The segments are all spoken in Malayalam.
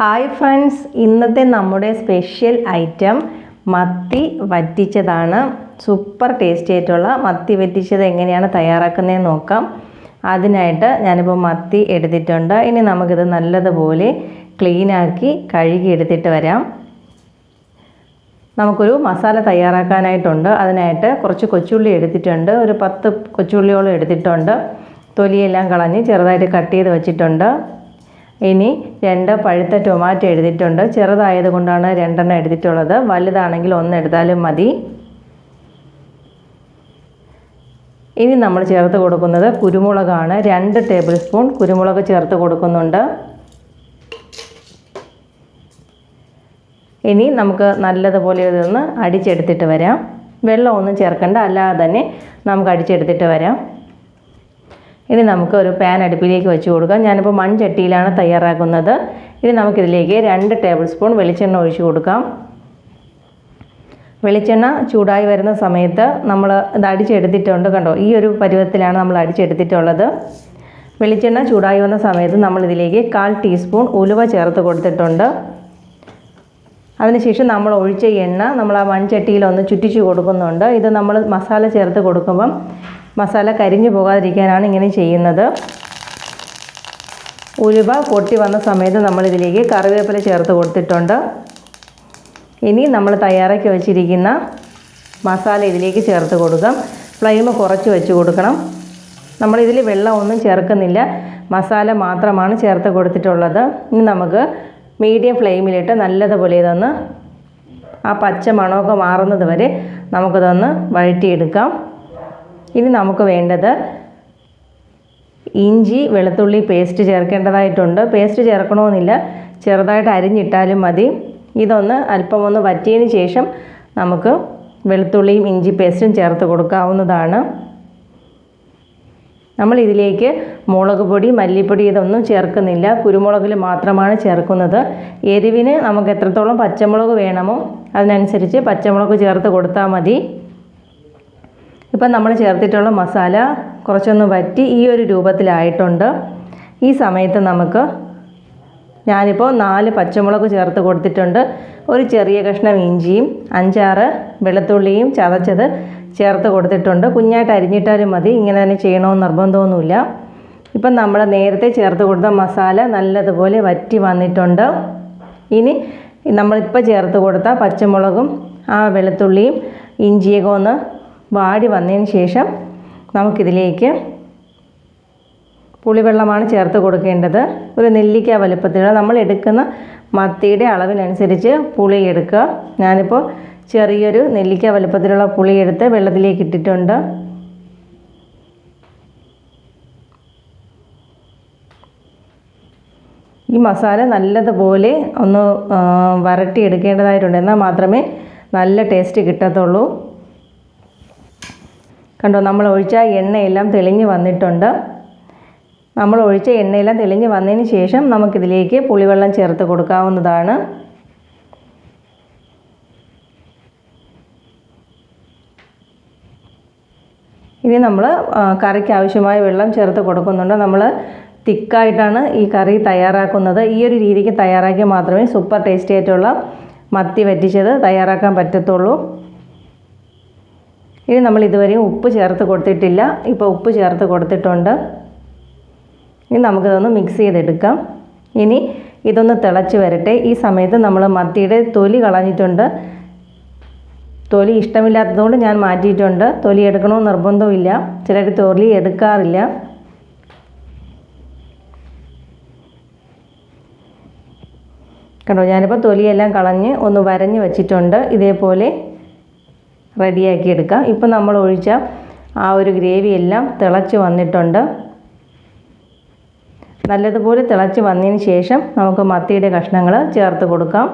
ഹായ് ഫ്രണ്ട്സ് ഇന്നത്തെ നമ്മുടെ സ്പെഷ്യൽ ഐറ്റം മത്തി വറ്റിച്ചതാണ്. സൂപ്പർ ടേസ്റ്റി ആയിട്ടുള്ള മത്തി വറ്റിച്ചത് എങ്ങനെയാണ് തയ്യാറാക്കുന്നതെന്ന് നോക്കാം. അതിനായിട്ട് ഞാനിപ്പോൾ മത്തി എടുത്തിട്ടുണ്ട്. ഇനി നമുക്കിത് നല്ലതുപോലെ ക്ലീനാക്കി കഴുകി എടുത്തിട്ട് വരാം. നമുക്കൊരു മസാല തയ്യാറാക്കാനായിട്ടുണ്ട്. അതിനായിട്ട് കുറച്ച് കൊച്ചുള്ളി എടുത്തിട്ടുണ്ട്. ഒരു പത്ത് കൊച്ചുള്ളിയോളം എടുത്തിട്ടുണ്ട്. തൊലിയെല്ലാം കളഞ്ഞ് ചെറുതായിട്ട് കട്ട് ചെയ്ത് വെച്ചിട്ടുണ്ട്. ഇനി രണ്ട് പഴുത്ത ടൊമാറ്റോ എടുത്തിട്ടുണ്ട്. ചെറുതായത് കൊണ്ടാണ് രണ്ടെണ്ണം എടുത്തിട്ടുള്ളത്. വലുതാണെങ്കിൽ ഒന്ന് എടുത്താലും മതി. ഇനി നമ്മൾ ചേർത്ത് കൊടുക്കുന്നത് കുരുമുളകാണ്. രണ്ട് ടേബിൾ സ്പൂൺ കുരുമുളക് ചേർത്ത് കൊടുക്കുന്നുണ്ട്. ഇനി നമുക്ക് നല്ലതുപോലെ ഇതൊന്ന് അടിച്ചെടുത്തിട്ട് വരാം. വെള്ളമൊന്നും ചേർക്കണ്ട. അല്ലാതെ തന്നെ നമുക്ക് അടിച്ചെടുത്തിട്ട് വരാം. ഇനി നമുക്ക് ഒരു പാൻ അടുപ്പിലേക്ക് വെച്ച് കൊടുക്കാം. ഞാനിപ്പോൾ മൺചട്ടിയിലാണ് തയ്യാറാക്കുന്നത്. ഇനി നമുക്കിതിലേക്ക് രണ്ട് ടേബിൾ സ്പൂൺ വെളിച്ചെണ്ണ ഒഴിച്ച് കൊടുക്കാം. വെളിച്ചെണ്ണ ചൂടായി വരുന്ന സമയത്ത് നമ്മൾ ഇത് അടിച്ചെടുത്തിട്ടുണ്ട് കണ്ടോ? ഈ ഒരു പരുവത്തിലാണ് നമ്മൾ അടിച്ചെടുത്തിട്ടുള്ളത്. വെളിച്ചെണ്ണ ചൂടായി വന്ന സമയത്ത് നമ്മൾ ഇതിലേക്ക് കാൽ ടീസ്പൂൺ ഉലുവ ചേർത്ത് കൊടുത്തിട്ടുണ്ട്. അതിനുശേഷം നമ്മൾ ഒഴിച്ച എണ്ണ നമ്മൾ ആ മൺചട്ടിയിൽ ഒന്ന് ചുറ്റിച്ച് കൊടുക്കുന്നുണ്ട്. ഇത് നമ്മൾ മസാല ചേർത്ത് കൊടുക്കുമ്പം മസാല കരിഞ്ഞു പോകാതിരിക്കാനാണ് ഇങ്ങനെ ചെയ്യുന്നത്. ഉലുവ പൊട്ടി വന്ന സമയത്ത് നമ്മളിതിലേക്ക് കറിവേപ്പില ചേർത്ത് കൊടുത്തിട്ടുണ്ട്. ഇനി നമ്മൾ തയ്യാറാക്കി വെച്ചിരിക്കുന്ന മസാല ഇതിലേക്ക് ചേർത്ത് കൊടുക്കാം. ഫ്ലെയിം കുറച്ച് വെച്ച് കൊടുക്കണം. നമ്മളിതിൽ വെള്ളമൊന്നും ചേർക്കുന്നില്ല. മസാല മാത്രമാണ് ചേർത്ത് കൊടുത്തിട്ടുള്ളത്. ഇനി നമുക്ക് മീഡിയം ഫ്ലെയിമിലിട്ട് നല്ലതുപോലെ ഇതൊന്ന് ആ പച്ച മണമൊക്കെ മാറുന്നത് വരെ നമുക്കിതൊന്ന് വഴറ്റിയെടുക്കാം. ഇനി നമുക്ക് വേണ്ടത് ഇഞ്ചി വെളുത്തുള്ളി പേസ്റ്റ് ചേർക്കേണ്ടതായിട്ടുണ്ട്. പേസ്റ്റ് ചേർക്കണമെന്നില്ല. ചെറുതായിട്ട് അരിഞ്ഞിട്ടാലും മതി. ഇതൊന്ന് അല്പം ഒന്ന് വറ്റിയതിന് ശേഷം നമുക്ക് വെളുത്തുള്ളിയും ഇഞ്ചി പേസ്റ്റും ചേർത്ത് കൊടുക്കാവുന്നതാണ്. നമ്മൾ ഇതിലേക്ക് മുളക് പൊടി മല്ലിപ്പൊടി ഇതൊന്നും ചേർക്കുന്നില്ല. കുരുമുളകിൽ മാത്രമാണ് ചേർക്കുന്നത്. എരിവിന് നമുക്ക് എത്രത്തോളം പച്ചമുളക് വേണമോ അതിനനുസരിച്ച് പച്ചമുളക് ചേർത്ത് കൊടുത്താൽ മതി. ഇപ്പം നമ്മൾ ചേർത്തിട്ടുള്ള മസാല കുറച്ചൊന്ന് വറ്റി ഈ ഒരു രൂപത്തിലായിട്ടുണ്ട്. ഈ സമയത്ത് നമുക്ക് ഞാനിപ്പോൾ നാല് പച്ചമുളക് ചേർത്ത് കൊടുത്തിട്ടുണ്ട്. ഒരു ചെറിയ കഷ്ണം ഇഞ്ചിയും അഞ്ചാറ് വെളുത്തുള്ളിയും ചതച്ചത് ചേർത്ത് കൊടുത്തിട്ടുണ്ട്. കുഞ്ഞായിട്ട് അരിഞ്ഞിട്ടാലും മതി ഇങ്ങനെ തന്നെ ചെയ്യണമെന്ന് നിർബന്ധമൊന്നുമില്ല. ഇപ്പം നമ്മൾ നേരത്തെ ചേർത്ത് കൊടുത്ത മസാല നല്ലതുപോലെ വറ്റി വന്നിട്ടുണ്ട്. ഇനി നമ്മളിപ്പോൾ ചേർത്ത് കൊടുത്ത പച്ചമുളകും ആ വെളുത്തുള്ളിയും ഇഞ്ചിയൊക്കെ ഒന്ന് വാടി വന്നതിന് ശേഷം നമുക്കിതിലേക്ക് പുളിവെള്ളമാണ് ചേർത്ത് കൊടുക്കേണ്ടത്. ഒരു നെല്ലിക്ക വലുപ്പത്തിലുള്ള നമ്മൾ എടുക്കുന്ന മത്തിയുടെ അളവിനനുസരിച്ച് പുളി എടുക്കുക. ഞാനിപ്പോൾ ചെറിയൊരു നെല്ലിക്ക വലുപ്പത്തിലുള്ള പുളി എടുത്ത് വെള്ളത്തിലേക്ക് ഇട്ടിട്ടുണ്ട്. ഈ മസാല നല്ലതുപോലെ ഒന്ന് വരട്ടി എടുക്കേണ്ടതായിട്ടുണ്ട് എന്നാൽ മാത്രമേ നല്ല ടേസ്റ്റ് കിട്ടത്തുള്ളൂ. കണ്ടോ നമ്മൾ ഒഴിച്ച എണ്ണയെല്ലാം തെളിഞ്ഞ് വന്നിട്ടുണ്ട്. നമ്മൾ ഒഴിച്ച എണ്ണയെല്ലാം തെളിഞ്ഞ് വന്നതിന് ശേഷം നമുക്കിതിലേക്ക് പുളിവെള്ളം ചേർത്ത് കൊടുക്കാവുന്നതാണ്. ഇനി നമ്മൾ കറിക്ക് ആവശ്യമായ വെള്ളം ചേർത്ത് കൊടുക്കുന്നുണ്ട്. നമ്മൾ തിക്കായിട്ടാണ് ഈ കറി തയ്യാറാക്കുന്നത്. ഈ ഒരു രീതിക്ക് തയ്യാറാക്കിയാൽ മാത്രമേ സൂപ്പർ ടേസ്റ്റി ആയിട്ടുള്ള മത്തി വറ്റിച്ചത് തയ്യാറാക്കാൻ പറ്റത്തുള്ളൂ. ഇനി നമ്മൾ ഇതുവരെയും ഉപ്പ് ചേർത്ത് കൊടുത്തിട്ടില്ല. ഇപ്പോൾ ഉപ്പ് ചേർത്ത് കൊടുത്തിട്ടുണ്ട്. ഇനി നമുക്കിതൊന്ന് മിക്സ് ചെയ്തെടുക്കാം. ഇനി ഇതൊന്ന് തിളച്ച് വരട്ടെ. ഈ സമയത്ത് നമ്മൾ മത്തിയുടെ തൊലി കളഞ്ഞിട്ടുണ്ട്. തൊലി ഇഷ്ടമില്ലാത്തതുകൊണ്ട് ഞാൻ മാറ്റിയിട്ടുണ്ട്. തൊലി എടുക്കണമെന്ന് നിർബന്ധമില്ല ചിലർ തൊലി എടുക്കാറില്ല. കണ്ടോ? ഞാനിപ്പോൾ തൊലിയെല്ലാം കളഞ്ഞ് ഒന്ന് വരഞ്ഞ് വെച്ചിട്ടുണ്ട്. ഇതേപോലെ റെഡിയാക്കി എടുക്കാം. ഇപ്പം നമ്മൾ ഒഴിച്ച ആ ഒരു ഗ്രേവി എല്ലാം തിളച്ച് വന്നിട്ടുണ്ട്. നല്ലതുപോലെ തിളച്ച് വന്നതിന് ശേഷം നമുക്ക് മത്തിയുടെ കഷ്ണങ്ങൾ ചേർത്ത് കൊടുക്കാം.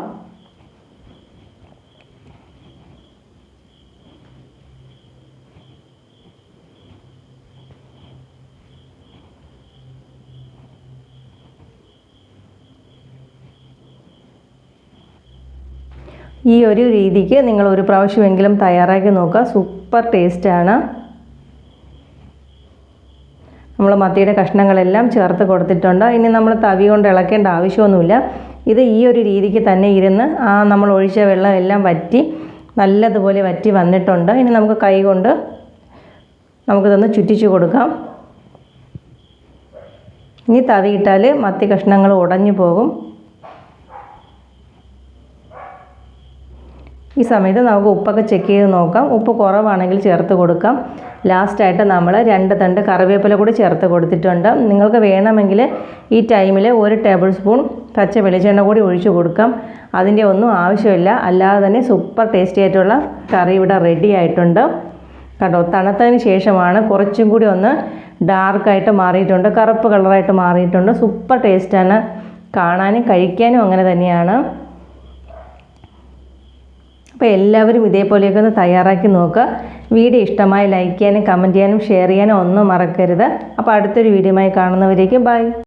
ഈ ഒരു രീതിക്ക് നിങ്ങൾ ഒരു പ്രാവശ്യമെങ്കിലും തയ്യാറാക്കി നോക്കുക. സൂപ്പർ ടേസ്റ്റാണ് നമ്മൾ മത്തിയുടെ കഷ്ണങ്ങളെല്ലാം ചേർത്ത് കൊടുത്തിട്ടുണ്ട്. ഇനി നമ്മൾ തവി കൊണ്ട് ഇളക്കേണ്ട ആവശ്യമൊന്നുമില്ല. ഇത് ഈ ഒരു രീതിക്ക് തന്നെ ഇരുന്ന് ആ നമ്മൾ ഒഴിച്ച വെള്ളം എല്ലാം വറ്റി നല്ലതുപോലെ വറ്റി വന്നിട്ടുണ്ട്. ഇനി നമുക്ക് കൈ കൊണ്ട് നമുക്കിതൊന്ന് ചുറ്റിച്ചു കൊടുക്കാം. ഇനി തവി ഇട്ടാൽ മത്തി കഷ്ണങ്ങൾ ഉടഞ്ഞു പോകും. ഈ സമയത്ത് നമുക്ക് ഉപ്പൊക്കെ ചെക്ക് ചെയ്ത് നോക്കാം. ഉപ്പ് കുറവാണെങ്കിൽ ചേർത്ത് കൊടുക്കാം. ലാസ്റ്റായിട്ട് നമ്മൾ രണ്ട് തണ്ട് കറിവേപ്പില കൂടി ചേർത്ത് കൊടുത്തിട്ടുണ്ട്. നിങ്ങൾക്ക് വേണമെങ്കിൽ ഈ ടൈമിൽ ഒരു ടേബിൾ സ്പൂൺ പച്ച വെളിച്ചെണ്ണ കൂടി ഒഴിച്ചു കൊടുക്കാം. അതിന്റെ ഒന്നും ആവശ്യമില്ല. അല്ലാതെ തന്നെ സൂപ്പർ ടേസ്റ്റി ആയിട്ടുള്ള കറി ഇവിടെ റെഡി ആയിട്ടുണ്ട്. കണ്ടോ? തണുത്തതിന് ശേഷമാണ് കുറച്ചും കൂടി ഒന്ന് ഡാർക്കായിട്ട് മാറിയിട്ടുണ്ട്. കറുപ്പ് കളറായിട്ട് മാറിയിട്ടുണ്ട്. സൂപ്പർ ടേസ്റ്റാണ് കാണാനും കഴിക്കാനും അങ്ങനെ തന്നെയാണ്. അപ്പോൾ എല്ലാവരും ഇതേപോലെയൊക്കെ ഒന്ന് തയ്യാറാക്കി നോക്കുക വീഡിയോ ഇഷ്ടമായി ലൈക്ക് ചെയ്യാനും കമന്റ് ചെയ്യാനും ഷെയർ ചെയ്യാനും ഒന്നും മറക്കരുത്. അപ്പോൾ അടുത്തൊരു വീഡിയോയുമായി കാണുന്നവരേക്കും ബൈ